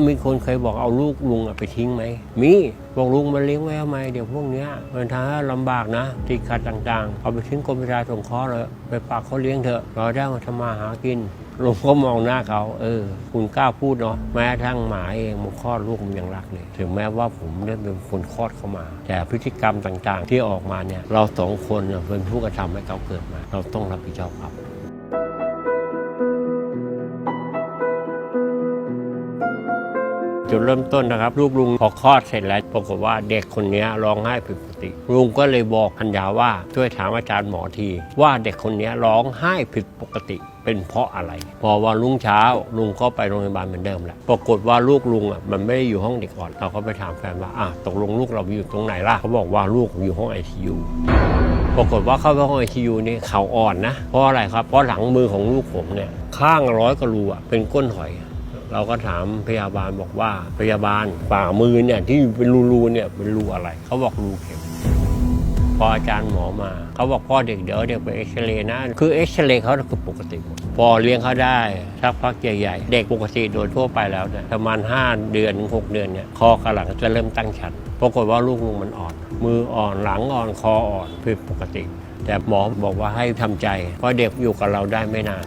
มีคนเคยบอกเอาลูกลุงไปทิ้งไหม มีบอกลุงมาเลี้ยงไว้ทำไมเดี๋ยวพวกเนี้ยมันทำให้ลำบากนะติดขัดต่างๆ เอาไปทิ้งกรมประชาสงเคราะห์เลยไปฝากเขาเลี้ยงเถอะเราได้มาทำมาหากินลุงก็มองหน้าเขา เออ คุณกล้าพูดเนาะแม้ทั่งหมาเองมันคลอดลูกมันยังรักเลยถึงแม้ว่าผมเนี่ยเป็นคนคลอดเขามา แต่พฤติกรรมต่างๆ ที่ออกมาเนี่ย เราสองคนน่ะเป็นผู้กระทำให้เขาเกิดมา เราต้องรับผิดชอบครับ จุดเริ่มต้นนะครับ ลูกลุงพอคลอดเสร็จแล้วปรากฏว่าเด็กคนนี้ร้องไห้ผิดปกติ ลุงก็เลยบอกพัญญาว่าช่วยถามอาจารย์หมอที ว่าเด็กคนนี้ร้องไห้ผิดปกติเป็นเพราะอะไร พอวันรุ่งเช้าลุงก็ไปโรงพยาบาลเหมือนเดิมแหละปรากฏว่าลูกลุงอะมันไม่ได้อยู่ห้องเด็กอ่อนเราก็ไปถามแฟนว่าอะตกลงลูกเราอยู่ตรงไหนล่ะเขาบอกว่าลูกอยู่ห้องไอซียูปรากฏว่าเข้าไปห้องไอซียูนี่เข่าอ่อนนะเพราะอะไรครับเพราะหลังมือของลูกผมเนี่ยข้างร้อยกว่ารูอะเป็นก้นหอย เราก็ถามพยาบาลบอกว่าพยาบาลฝ่ามือเนี่ยที่เป็นรูๆเนี่ยเป็นรูอะไร เขาบอกรูเข็มพออาจารย์หมอมา เขาบอกพ่อเด็กเดี๋ยวเด็กไปเอ็กซเรย์นะ คือเอ็กซเรย์เขาคือปกติหมดพอเลี้ยงเขาได้สักพักใหญ่ๆ เด็กปกติโดยทั่วไปแล้วเนี่ยประมาณ 5 เดือนถึง6เดือนเนี่ยคอกับหลังจะเริ่มตั้งชันปรากฏว่าลูกลุงมันอ่อน มืออ่อนหลังอ่อนคออ่อนผิดปกติ แต่หมอบอกว่าให้ทำใจ เพราะเด็กอยู่กับเราได้ไม่นาน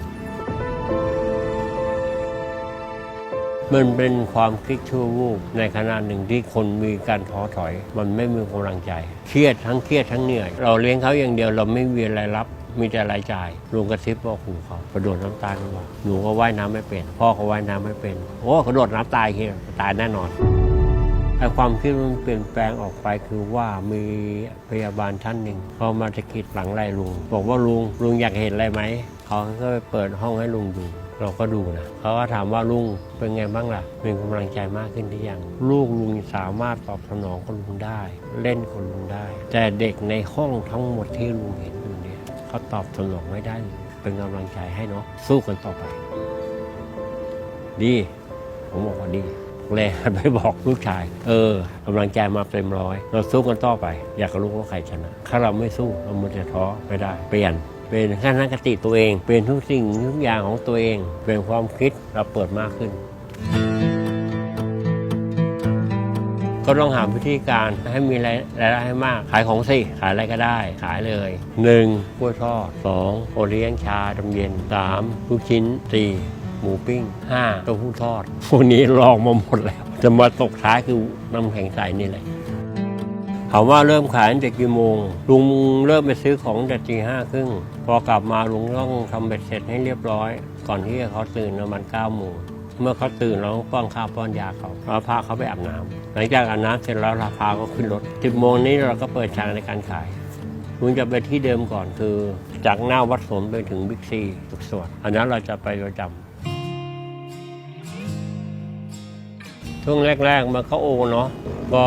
มันเป็นความคิดชั่ววูบในขณะหนึ่งที่คนมีการท้อถอย มันไม่มีกำลังใจ เครียดทั้งเครียดทั้งเหนื่อย เราเลี้ยงเขาอย่างเดียวเราไม่มีรายรับมีแต่รายจ่ายลุงกระซิบบอกครูเขากระโดดน้ำตายกันว่าหนูก็ว่ายน้ำไม่เป็น พ่อก็ว่ายน้ำไม่เป็น โอ้กระโดดน้ำตายเฮียตายแน่นอนไอ้ความคิดมันเปลี่ยนแปลงออกไปคือว่ามีพยาบาลท่านหนึ่งเขามาตะกิดหลังไล่ลุง บอกว่าลุงลุงอยากเห็นอะไรไหมเขาก็ไปเปิดห้องให้ลุงดู เราก็ดูนะเขาก็ถามว่าลุงเป็นไงบ้างล่ะมีกำลังใจมากขึ้นหรือยังลูกลุงสามารถตอบสนองกับลุงได้ เล่นกับลุงได้ แต่เด็กในห้องทั้งหมดที่ลุงเห็นอยู่เนี่ยเขาตอบสนองไม่ได้เป็นกำลังใจให้เนาะสู้กันต่อไป ดี ผมบอกว่าดีเลยไปบอกลูกชาย เออกำลังใจมาเต็มร้อย เราสู้กันต่อไป อยากรู้ว่าใครชนะ ถ้าเราไม่สู้เรามันจะท้อไม่ได้ เปลี่ยน เป็นขั้นคติตัวเอง เป็นทุกสิ่งทุกอย่างของตัวเอง เป็นความคิดเราเปิดมากขึ้น ก็ต้องหาวิธีการให้มีรายได้ให้มาก ขายของสิ ขายอะไรก็ได้ ขายเลย 1. กล้วยทอด 2. โอเลี้ยงชาดำเย็น 3. ลูกชิ้น 4. หมูปิ้ง 5. เต้าหู้ทอด พวกนี้ลองมาหมดแล้ว จะมาตกท้ายคือน้ำแข็งใสนี่แหละ ถามว่าเริ่มขายตั้งแต่กี่โมง ลุงเริ่มไปซื้อของตั้งแต่ตีห้าครึ่ง พอกลับมาลุงต้องทำเบ็ดเสร็จให้เรียบร้อย ก่อนที่เขาตื่นประมาณเก้าโมงเมื่อเขาตื่นเราต้องป้อนข้าวป้อนยาเขาเราพาเขาไปอาบน้ำหลังจากอาบน้ำเสร็จแล้วเราพาเขาขึ้นรถสิบโมงนี้เราก็เปิดฉากในการขายลุงจะไปที่เดิมก่อนคือ จากหน้าวัดสมไปถึงบิ๊กซีสุขสวัสดิ์อันนั้นเราจะไปประจำ ช่วงแรก ๆ มันก็โอเนาะก็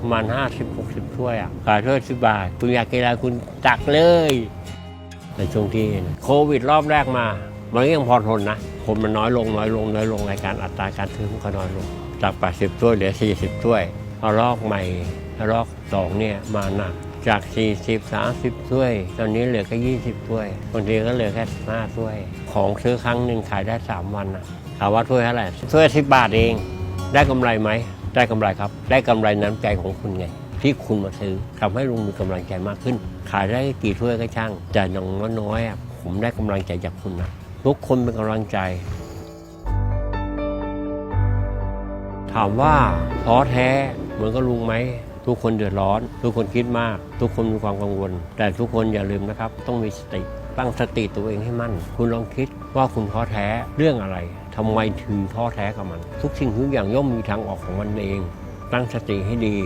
ประมาณห้าสิบหกสิบถ้วยอะขายถ้วยสิบบาท คุณอยากกินอะไรคุณตักเลยในช่วงที่โควิดรอบแรกมามันก็ยังพอทนนะ คนมันน้อยลงน้อยลงน้อยลงในการอัตราการซื้อมันก็น้อยลง จาก 80ถ้วยเหลือ 40ถ้วยเอารอบใหม่รอบสองเนี่ยมาหนักจาก 40 30ถ้วย ตอนนี้เหลือแค่20ถ้วยบางทีก็เหลือแค่15ถ้วย ของซื้อครั้งหนึ่งขายได้ 3 วันนะถามว่าถ้วยเท่าไหร่ถ้วย10บาทเอง ได้กำไรไหม ได้กำไรครับ ได้กำไรน้ำใจของคุณไง ที่คุณมาซื้อทำให้ลุงมีกำลังใจมากขึ้น ขายได้กี่ถ้วยก็ช่างแต่อย่างน้อยๆผมได้กำลังใจจากคุณนะทุกคนเป็นกำลังใจ ถามว่าท้อแท้เหมือนกับลุงไหมทุกคนเดือดร้อน ทุกคนคิดมาก ทุกคนมีความกังวล แต่ทุกคนอย่าลืมนะครับ ต้องมีสติ ตั้งสติตัวเองให้มั่น คุณลองคิดว่าคุณท้อแท้เรื่องอะไรทำไมถึงท้อแท้กับมัน ทุกสิ่งทุกอย่างย่อมมีทางออกของมันเอง ตั้งสติให้ดี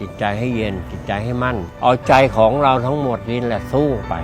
จิตใจให้เย็น จิตใจให้มั่น เอาใจของเราทั้งหมดนี่แหละสู้ไป